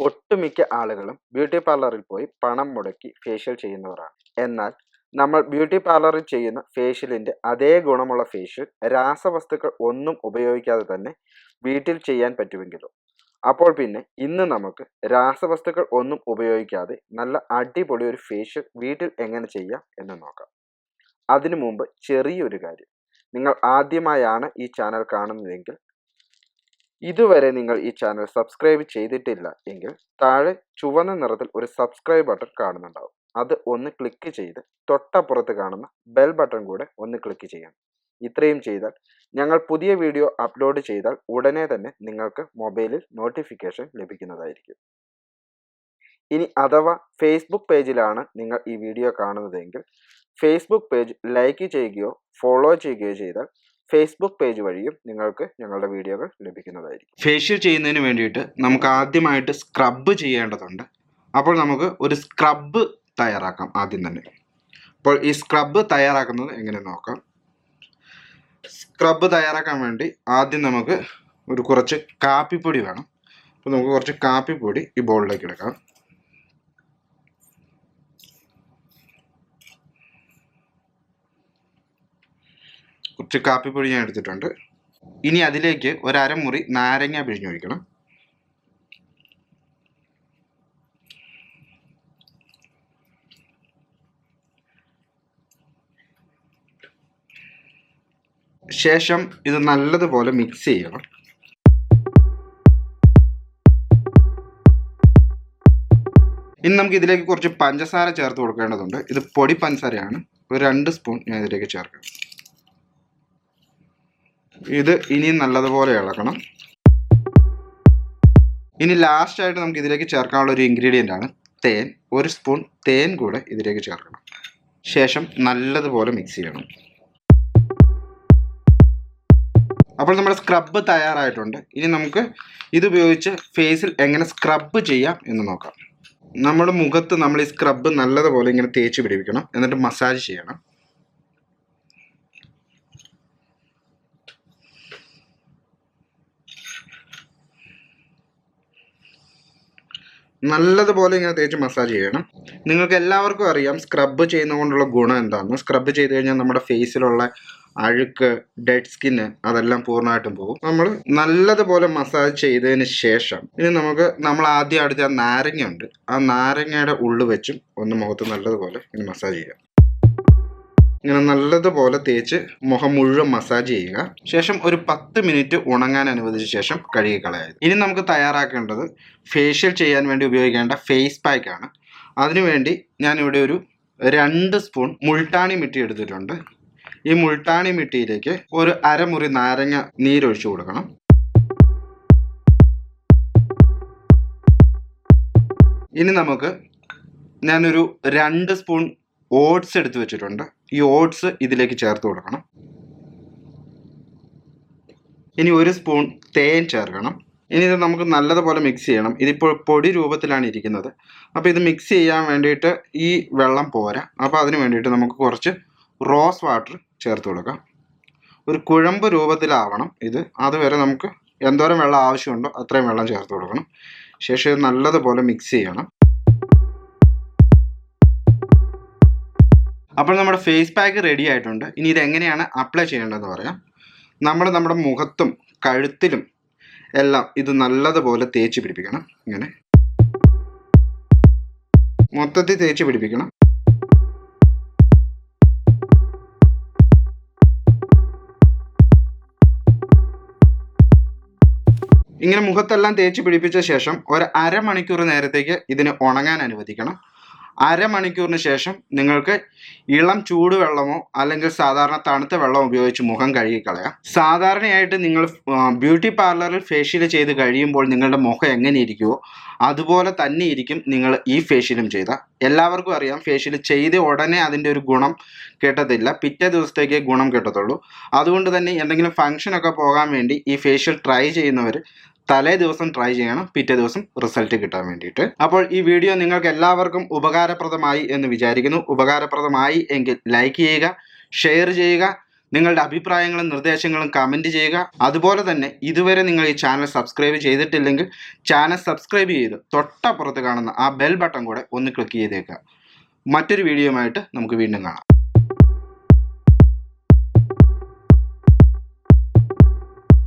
ഒട്ടുമിക്ക ആളുകളും ബ്യൂട്ടി പാർലറിൽ പോയി പണം മുടക്കി ഫേഷ്യൽ ചെയ്യുന്നവരാണ്. എന്നാൽ നമ്മൾ ബ്യൂട്ടി പാർലറിൽ ചെയ്യുന്ന ഫേഷ്യലിന്റെ അതേ ഗുണമുള്ള ഫേഷ്യൽ രാസവസ്തുക്കൾ ഒന്നും ഉപയോഗിക്കാതെ തന്നെ വീട്ടിൽ ചെയ്യാൻ പറ്റുമെങ്കിലും. അപ്പോൾ പിന്നെ ഇന്ന് നമുക്ക് രാസവസ്തുക്കൾ ഒന്നും ഉപയോഗിക്കാതെ നല്ല അടിപൊളി ഒരു ഫേഷ്യൽ വീട്ടിൽ എങ്ങനെ ചെയ്യാം എന്ന് നോക്കാം. അതിനു മുമ്പ് ചെറിയൊരു കാര്യം. നിങ്ങൾ ആദ്യമായാണ് ഈ ചാനൽ കാണുന്നതെങ്കിൽ ഇതുവരെ നിങ്ങൾ ഈ ചാനൽ സബ്സ്ക്രൈബ് ചെയ്തിട്ടില്ല എങ്കിൽ താഴെ ചുവന്ന നിറത്തിൽ ഒരു സബ്സ്ക്രൈബ് ബട്ടൺ കാണുന്നുണ്ടാവും. അത് ഒന്ന് ക്ലിക്ക് ചെയ്ത് തൊട്ടപ്പുറത്ത് കാണുന്ന ബെൽ ബട്ടൺ കൂടെ ഒന്ന് ക്ലിക്ക് ചെയ്യണം. ഇത്രയും ചെയ്താൽ ഞങ്ങൾ പുതിയ വീഡിയോ അപ്ലോഡ് ചെയ്താൽ ഉടനെ തന്നെ നിങ്ങൾക്ക് മൊബൈലിൽ നോട്ടിഫിക്കേഷൻ ലഭിക്കുന്നതായിരിക്കും. ഇനി അഥവാ ഫേസ്ബുക്ക് പേജിലാണ് നിങ്ങൾ ഈ വീഡിയോ കാണുന്നതെങ്കിൽ ഫേസ്ബുക്ക് പേജ് ലൈക്ക് ചെയ്യുകയോ ഫോളോ ചെയ്യുകയോ ചെയ്താൽ ഫേസ്ബുക്ക് പേജ് വഴിയും നിങ്ങൾക്ക് ഞങ്ങളുടെ വീഡിയോകൾ ലഭിക്കുന്നതായിരിക്കും. ഫേഷ്യൽ ചെയ്യുന്നതിന് വേണ്ടിയിട്ട് നമുക്ക് ആദ്യമായിട്ട് സ്ക്രബ് ചെയ്യേണ്ടതുണ്ട്. അപ്പോൾ നമുക്ക് ഒരു സ്ക്രബ് തയ്യാറാക്കാം ആദ്യം തന്നെ. അപ്പോൾ ഈ സ്ക്രബ് തയ്യാറാക്കുന്നത് എങ്ങനെ നോക്കാം? സ്ക്രബ് തയ്യാറാക്കാൻ വേണ്ടി ആദ്യം നമുക്ക് ഒരു കുറച്ച് കാപ്പിപ്പൊടി വേണം. അപ്പോൾ നമുക്ക് കുറച്ച് കാപ്പിപ്പൊടി ഈ ബോളിലേക്ക് എടുക്കാം. കുറച്ച് കാപ്പിപ്പൊടി ഞാൻ എടുത്തിട്ടുണ്ട്. ഇനി അതിലേക്ക് ഒരു അരമുറി നാരങ്ങ പിഴിഞ്ഞൊഴിക്കണം ശേഷം ഇത് നല്ലതുപോലെ മിക്സ് ചെയ്യണം. ഇനി നമുക്ക് ഇതിലേക്ക് കുറച്ച് പഞ്ചസാര ചേർത്ത് കൊടുക്കേണ്ടതുണ്ട്. ഇത് പൊടി പഞ്ചസാരയാണ്. ഒരു രണ്ട് സ്പൂൺ ഞാൻ ഇതിലേക്ക് ചേർക്കാം. ഇത് ഇനിയും നല്ലതുപോലെ ഇളക്കണം. ഇനി ലാസ്റ്റായിട്ട് നമുക്ക് ഇതിലേക്ക് ചേർക്കാനുള്ള ഒരു ഇൻഗ്രീഡിയന്റ് ആണ് തേൻ. ഒരു സ്പൂൺ തേൻ കൂടെ ഇതിലേക്ക് ചേർക്കണം. ശേഷം നല്ലതുപോലെ മിക്സ് ചെയ്യണം. അപ്പോൾ നമ്മുടെ സ്ക്രബ്ബ് തയ്യാറായിട്ടുണ്ട്. ഇനി നമുക്ക് ഇതുപയോഗിച്ച് ഫേസിൽ എങ്ങനെ സ്ക്രബ്ബ് ചെയ്യാം എന്ന് നോക്കാം. നമ്മുടെ മുഖത്ത് നമ്മൾ ഈ സ്ക്രബ്ബ് നല്ലതുപോലെ ഇങ്ങനെ തേച്ച് പിടിപ്പിക്കണം. എന്നിട്ട് മസാജ് ചെയ്യണം. നല്ലതുപോലെ ഇങ്ങനെ തേച്ച് മസാജ് ചെയ്യണം. നിങ്ങൾക്ക് എല്ലാവർക്കും അറിയാം സ്ക്രബ് ചെയ്യുന്നതുകൊണ്ടുള്ള ഗുണം എന്താണെന്ന് സ്ക്രബ് ചെയ്ത് കഴിഞ്ഞാൽ നമ്മുടെ ഫേസിലുള്ള അഴുക്ക് ഡെഡ് സ്കിന്ന് അതെല്ലാം പൂർണമായിട്ടും പോകും. നമ്മൾ നല്ലതുപോലെ മസാജ് ചെയ്തതിന് ശേഷം ഇനി നമുക്ക് നമ്മൾ ആദ്യം അടുത്ത് ആ നാരങ്ങ ഉണ്ട് ആ നാരങ്ങയുടെ ഉള്ളു വെച്ചും ഒന്ന് മുഖത്ത് നല്ലതുപോലെ ഇനി മസാജ് ചെയ്യുക ഇങ്ങനെ നല്ലതുപോലെ തേച്ച് മുഖം മുഴുവൻ മസാജ് ചെയ്യുക. ശേഷം ഒരു പത്ത് മിനിറ്റ് ഉണങ്ങാൻ അനുവദിച്ച ശേഷം കഴുകി കളയുക. ഇനി നമുക്ക് തയ്യാറാക്കേണ്ടത് ഫേഷ്യൽ ചെയ്യാൻ വേണ്ടി ഉപയോഗിക്കേണ്ട ഫേസ് പാക്ക് ആണ്. അതിനുവേണ്ടി ഞാനിവിടെ ഒരു രണ്ട് സ്പൂൺ മുൾട്ടാണി മിട്ടി എടുത്തിട്ടുണ്ട്. ഈ മുൾട്ടാണി മിട്ടിയിലേക്ക് ഒരു അരമുറി നാരങ്ങ നീരൊഴിച്ചു കൊടുക്കണം. ഇനി നമുക്ക് ഞാനൊരു രണ്ട് സ്പൂൺ ഓട്സ് എടുത്ത് വെച്ചിട്ടുണ്ട്. ഈ ഓട്സ് ഇതിലേക്ക് ചേർത്ത് കൊടുക്കണം. ഇനി ഒരു സ്പൂൺ തേൻ ചേർക്കണം. ഇനി ഇത് നമുക്ക് നല്ലതുപോലെ മിക്സ് ചെയ്യണം. ഇതിപ്പോൾ പൊടി രൂപത്തിലാണ് ഇരിക്കുന്നത്. അപ്പോൾ ഇത് മിക്സ് ചെയ്യാൻ വേണ്ടിയിട്ട് ഈ വെള്ളം പോരാ. അപ്പോൾ അതിന് വേണ്ടിയിട്ട് നമുക്ക് കുറച്ച് റോസ് വാട്ടർ ചേർത്ത് കൊടുക്കാം. ഒരു കുഴമ്പ് രൂപത്തിലാവണം ഇത്. അതുവരെ നമുക്ക് എന്തോരം വെള്ളം ആവശ്യമുണ്ടോ അത്രയും വെള്ളം ചേർത്ത് കൊടുക്കണം. ശേഷം നല്ലതുപോലെ മിക്സ് ചെയ്യണം. അപ്പോൾ നമ്മുടെ ഫേസ് പാക്ക് റെഡി ആയിട്ടുണ്ട്. ഇനി ഇത് എങ്ങനെയാണ് അപ്ലൈ ചെയ്യേണ്ടതെന്ന് പറയാം. നമ്മൾ നമ്മുടെ മുഖത്തും കഴുത്തിലും എല്ലാം ഇത് നല്ലതുപോലെ തേച്ച് പിടിപ്പിക്കണം. ഇങ്ങനെ. മൊത്തത്തിൽ തേച്ച് പിടിപ്പിക്കണം. ഇങ്ങനെ മുഖത്തെല്ലാം തേച്ച് പിടിപ്പിച്ച ശേഷം ഒരു അരമണിക്കൂർ നേരത്തേക്ക് ഇതിന് ഉണങ്ങാൻ അനുവദിക്കണം. അരമണിക്കൂറിന് ശേഷം നിങ്ങൾക്ക് ഇളം ചൂടുവെള്ളമോ അല്ലെങ്കിൽ സാധാരണ തണുത്ത വെള്ളമോ ഉപയോഗിച്ച് മുഖം കഴുകി കളയാം സാധാരണയായിട്ട് നിങ്ങൾ ബ്യൂട്ടി പാർലറിൽ ഫേഷ്യൽ ചെയ്ത് കഴിയുമ്പോൾ നിങ്ങളുടെ മുഖം എങ്ങനെ ഇരിക്കുമോ അതുപോലെ തന്നെ ഇരിക്കും നിങ്ങൾ ഈ ഫേഷ്യലും ചെയ്ത. എല്ലാവർക്കും അറിയാം ഫേഷ്യൽ ചെയ്ത് ഉടനെ അതിന്റെ ഒരു ഗുണം കിട്ടത്തില്ല. പിറ്റേ ദിവസത്തേക്ക് ഗുണം കിട്ടത്തുള്ളൂ. അതുകൊണ്ട് തന്നെ എന്തെങ്കിലും ഫംഗ്ഷനൊക്കെ പോകാൻ വേണ്ടി ഈ ഫേഷ്യൽ ട്രൈ ചെയ്യുന്നവർ തലേ ദിവസം ട്രൈ ചെയ്യണം പിറ്റേ ദിവസം റിസൾട്ട് കിട്ടാൻ വേണ്ടിയിട്ട്. അപ്പോൾ ഈ വീഡിയോ നിങ്ങൾക്ക് എല്ലാവർക്കും ഉപകാരപ്രദമായി എന്ന് വിചാരിക്കുന്നു. ഉപകാരപ്രദമായി എങ്കിൽ ലൈക്ക് ചെയ്യുക ഷെയർ ചെയ്യുക നിങ്ങളുടെ അഭിപ്രായങ്ങളും നിർദ്ദേശങ്ങളും കമന്റ് ചെയ്യുക. അതുപോലെ തന്നെ ഇതുവരെ നിങ്ങൾ ഈ ചാനൽ സബ്സ്ക്രൈബ് ചെയ്തിട്ടില്ലെങ്കിൽ ചാനൽ സബ്സ്ക്രൈബ് ചെയ്ത് തൊട്ടപ്പുറത്ത് കാണുന്ന ആ ബെൽ ബട്ടൺ കൂടെ ഒന്ന് ക്ലിക്ക് ചെയ്തേക്കുക. മറ്റൊരു വീഡിയോയുമായിട്ട് നമുക്ക് വീണ്ടും കാണാം.